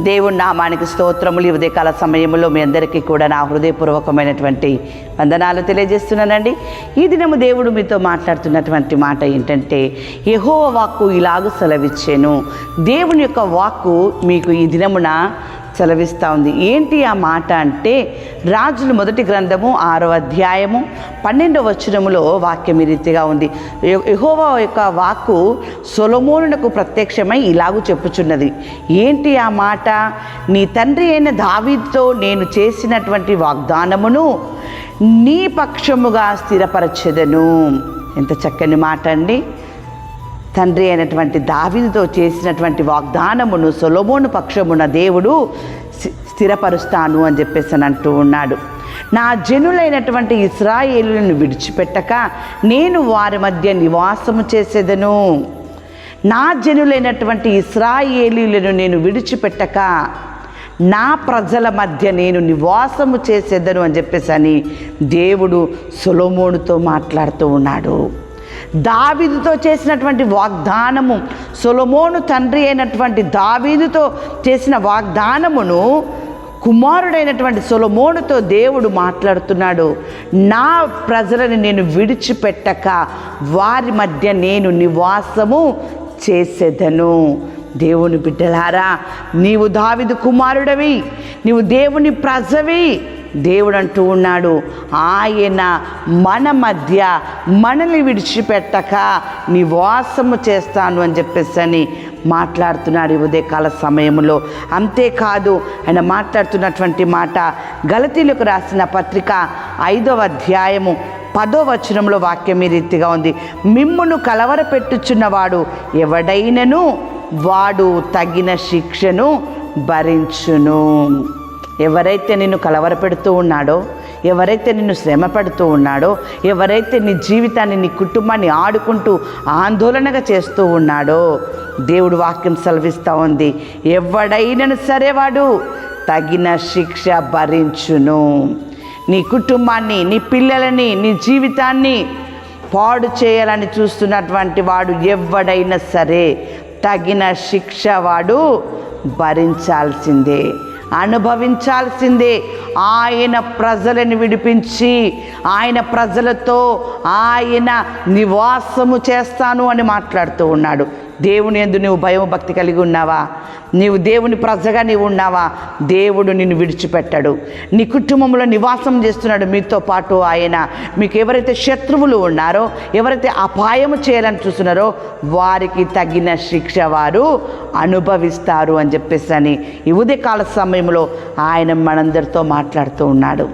దేవుని నామానికి స్తోత్రములు. ఈ ఉదయకాల సమయంలో మీ అందరికీ కూడా నా హృదయపూర్వకమైనటువంటి వందనాలు తెలియజేస్తున్నానండి. ఈ దినము దేవుడు మీతో మాట్లాడుతున్నటువంటి మాట ఏంటంటే యహో వాక్కు ఇలాగ సెలవిచ్చాను. దేవుని యొక్క వాక్కు మీకు ఈ దినమున సెలవిస్తూ ఉంది. ఏంటి ఆ మాట అంటే రాజుల మొదటి గ్రంథము ఆరో అధ్యాయము పన్నెండవ వచనములో వాక్యం ఈ రీతిగా ఉంది. యహోవా యొక్క వాక్కు సొలమోనునకు ప్రత్యక్షమై ఇలాగూ చెప్పుచున్నది. ఏంటి ఆ మాట? నీ తండ్రి అయిన దావీతో నేను చేసినటువంటి వాగ్దానమును నీ పక్షముగా స్థిరపరచెదను. ఎంత చక్కని మాట అండి. తండ్రి అయినటువంటి దావినితో చేసినటువంటి వాగ్దానమును సొలొమోను పక్షమున దేవుడు స్థిరపరుస్తాను అని చెప్పేసి అని అంటూ ఉన్నాడు. నా జనులైనటువంటి ఇస్రాయేలులను విడిచిపెట్టక నేను వారి మధ్య నివాసము చేసేదను. నా జనులైనటువంటి ఇస్రాయేలీలను నేను విడిచిపెట్టక నా ప్రజల మధ్య నేను నివాసము చేసేదను అని చెప్పేసి అని దేవుడు సొలొమోనుతో మాట్లాడుతూ ఉన్నాడు. దావీదుతో చేసినటువంటి వాగ్దానము సొలమోను తండ్రి అయినటువంటి దావీదుతో చేసిన వాగ్దానమును కుమారుడైనటువంటి సొలమోనుతో దేవుడు మాట్లాడుతున్నాడు. నా ప్రజలను నేను విడిచిపెట్టక వారి మధ్య నేను నివాసము చేసేదను. దేవుని బిడ్డలారా నీవు దావిదు కుమారుడవి నీవు దేవుని ప్రజవి. దేవుడు అంటూ ఉన్నాడు ఆయన మన మధ్య మనల్ని విడిచిపెట్టక నివాసము చేస్తాను అని చెప్పేసి అని మాట్లాడుతున్నాడు ఈ ఉదయకాల సమయంలో. అంతేకాదు ఆయన మాట్లాడుతున్నటువంటి మాట గలతీలకు రాసిన పత్రిక ఐదవ అధ్యాయము పదో వచనంలో వాక్యం ఈ రీతిగా ఉంది. మిమ్మును కలవరపెట్టుచున్నవాడు ఎవడైనను వాడు తగిన శిక్షను భరించును. ఎవరైతే నిన్ను కలవరపెడుతూ ఉన్నాడో ఎవరైతే నిన్ను శ్రమ పడుతూ ఉన్నాడో ఎవరైతే నీ జీవితాన్ని నీ కుటుంబాన్ని ఆడుకుంటూ ఆందోళనగా చేస్తూ ఉన్నాడో దేవుడు వాక్యం సెలవిస్తూ ఉంది. ఎవడైనను సరే వాడు తగిన శిక్ష భరించును. నీ కుటుంబాన్ని నీ పిల్లలని నీ జీవితాన్ని పాడు చేయాలని చూస్తున్నటువంటి వాడు ఎవడైనా సరే తగిన శిక్ష వాడు భరించాల్సిందే అనుభవించాల్సిందే. ఆయన ప్రజలను విడిపించి ఆయన ప్రజలతో ఆయన నివాసము చేస్తాను అని మాట్లాడుతూ ఉన్నాడు. దేవుని ఎందు నువ్వు భయం భక్తి కలిగి ఉన్నావా? నీవు దేవుని ప్రజగా నీవు ఉన్నావా? దేవుడు నిన్ను విడిచిపెట్టాడు. నీ కుటుంబంలో నివాసం చేస్తున్నాడు మీతో పాటు ఆయన. మీకు ఎవరైతే శత్రువులు ఉన్నారో ఎవరైతే అపాయము చేయాలని చూస్తున్నారో వారికి తగిన శిక్ష వారు అనుభవిస్తారు అని చెప్పేసి అని ఈ ఉదయకాల సమయంలో ఆయన మనందరితో మాట్లాడుతూ ఉన్నాడు.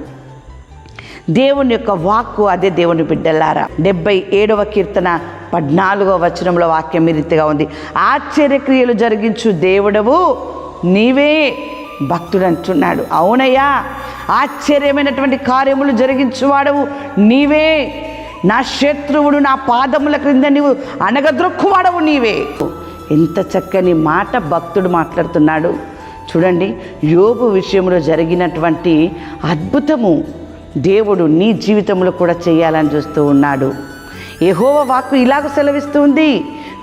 దేవుని యొక్క వాక్కు అదే దేవుని బిడ్డలారా. డెబ్బై ఏడవ కీర్తన పద్నాలుగో వచనంలో వాక్యం ఈ రీతిగా ఉంది. ఆశ్చర్యక్రియలు జరిగించు దేవుడవు నీవే భక్తుడు అంటున్నాడు అవునయ్యా ఆశ్చర్యమైనటువంటి కార్యములు జరిగించువాడవు నీవే. నా శత్రువుడు నా పాదముల క్రింద నీవు అనగద్రొక్కువాడవు నీవే. ఎంత చక్కని మాట భక్తుడు మాట్లాడుతున్నాడు. చూడండి యోగు విషయంలో జరిగినటువంటి అద్భుతము దేవుడు నీ జీవితంలో కూడా చేయాలని చూస్తూ ఉన్నాడు. యహోవ వాక్కు ఇలాగ సెలవిస్తుంది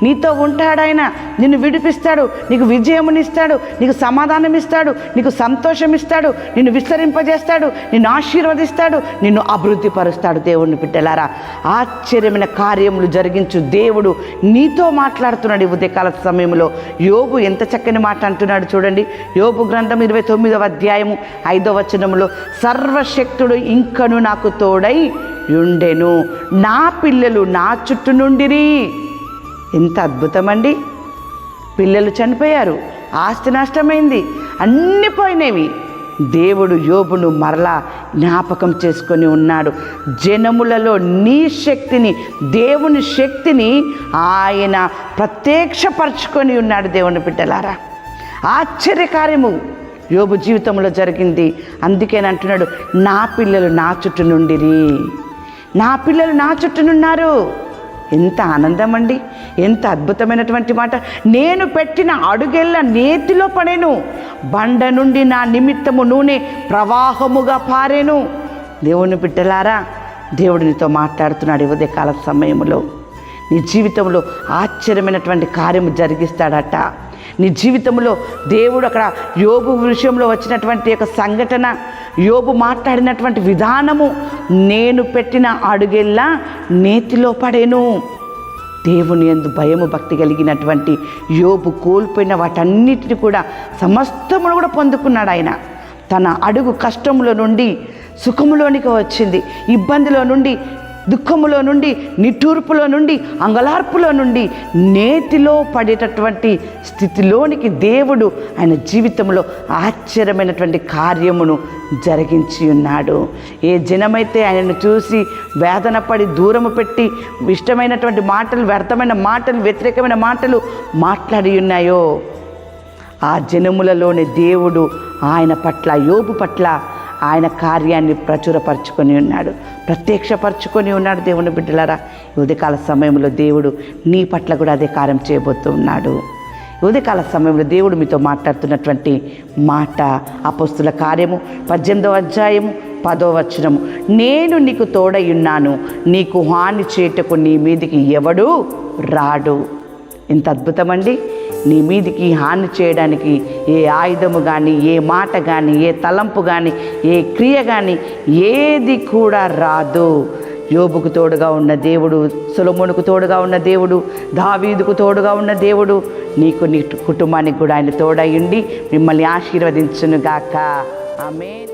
నీతో ఉంటాడు ఆయన. నిన్ను విడిపిస్తాడు. నీకు విజయమునిస్తాడు. నీకు సమాధానం ఇస్తాడు నీకు సంతోషం ఇస్తాడు నిన్ను విస్తరింపజేస్తాడు. నిన్ను ఆశీర్వదిస్తాడు. నిన్ను అభివృద్ధిపరుస్తాడు దేవుని బిడ్డలారా. ఆశ్చర్యమైన కార్యములు జరిగించు దేవుడు నీతో మాట్లాడుతున్నాడు ఈ ఉదయకాల సమయంలో. యోగు ఎంత చక్కని మాట అంటున్నాడు చూడండి. యోగు గ్రంథం ఇరవై తొమ్మిదవ అధ్యాయము ఐదవ వచనములో సర్వశక్తుడు ఇంకను నాకు తోడై ఉండెను. నా పిల్లలు నా చుట్టూ నుండిరి. ఎంత అద్భుతమండి. పిల్లలు చనిపోయారు ఆస్తి నష్టమైంది అన్ని పోయినవి. దేవుడు యోబును మరలా జ్ఞాపకం చేసుకొని ఉన్నాడు. జనములలో నీ శక్తిని దేవుని శక్తిని ఆయన ప్రత్యక్షపరచుకొని ఉన్నాడు దేవుని బిడ్డలారా. ఆశ్చర్యకార్యము యోబు జీవితంలో జరిగింది. అందుకేనంటున్నాడు నా పిల్లలు నా చుట్టూ నుండిరి. నా పిల్లలు నా చుట్టూనున్నారు ఎంత ఆనందం అండి ఎంత అద్భుతమైనటువంటి మాట. నేను పెట్టిన అడుగెళ్ళ నేతిలో పడేను. బండ నుండి నా నిమిత్తము నూనె ప్రవాహముగా పారేను. దేవుని బిడ్డలారా దేవుడినితో మాట్లాడుతున్నాడు ఈ ఉదయకాల సమయంలో. నీ జీవితంలో ఆశ్చర్యమైనటువంటి కార్యము జరిగిస్తాడట. నీ జీవితంలో దేవుడు అక్కడ యోగు విషయంలో వచ్చినటువంటి ఒక సంఘటన యోబు మాట్లాడినటువంటి విధానము నేను పెట్టిన అడుగెల్లా నేతిలో పడేను. దేవుని ఎందు భయము భక్తి కలిగినటువంటి యోబు కోల్పోయిన వాటన్నిటిని కూడా సమస్తమును కూడా పొందుకున్నాడు ఆయన. తన అడుగు కష్టములో నుండి సుఖములోనికి వచ్చింది. ఇబ్బందిలో నుండి దుఃఖములో నుండి నిట్టూర్పులో నుండి అంగలార్పులో నుండి నేతిలో పడేటటువంటి స్థితిలోనికి దేవుడు ఆయన జీవితంలో ఆశ్చర్యమైనటువంటి కార్యమును జరిగించి ఉన్నాడు. ఏ జనమైతే ఆయనను చూసి వేదన పడి దూరము పెట్టి ఇష్టమైనటువంటి మాటలు వ్యర్థమైన మాటలు వ్యతిరేకమైన మాటలు మాట్లాడి ఉన్నాయో ఆ జనములలోని దేవుడు ఆయన పట్ల యోపు పట్ల ఆయన కార్యాన్ని ప్రచురపరచుకొని ఉన్నాడు ప్రత్యక్షపరచుకొని ఉన్నాడు దేవుని బిడ్డలారా. ఉదయకాల సమయంలో దేవుడు నీ పట్ల కూడా అదే కార్యం చేయబోతున్నాడు ఉదయకాల సమయంలో దేవుడు మీతో మాట్లాడుతున్నటువంటి మాట అపస్తుల కార్యము పద్దెనిమిదవ అధ్యాయము పదో వచనము. నేను నీకు తోడై ఉన్నాను నీకు హాని చేటకు నీ మీదికి ఎవడు రాడు. ఇంత అద్భుతమండి. నీ మీదికి హాని చేయడానికి ఏ ఆయుధము కానీ ఏ మాట కానీ ఏ తలంపు కానీ ఏ క్రియ కానీ ఏది కూడా రాదు. యోబుకు తోడుగా ఉన్న దేవుడు సులమునుకు తోడుగా ఉన్న దేవుడు దావీదుకు తోడుగా ఉన్న దేవుడు నీకు నీ కుటుంబానికి కూడా ఆయన తోడయుండి మిమ్మల్ని ఆశీర్వదించునుగాక. ఆమె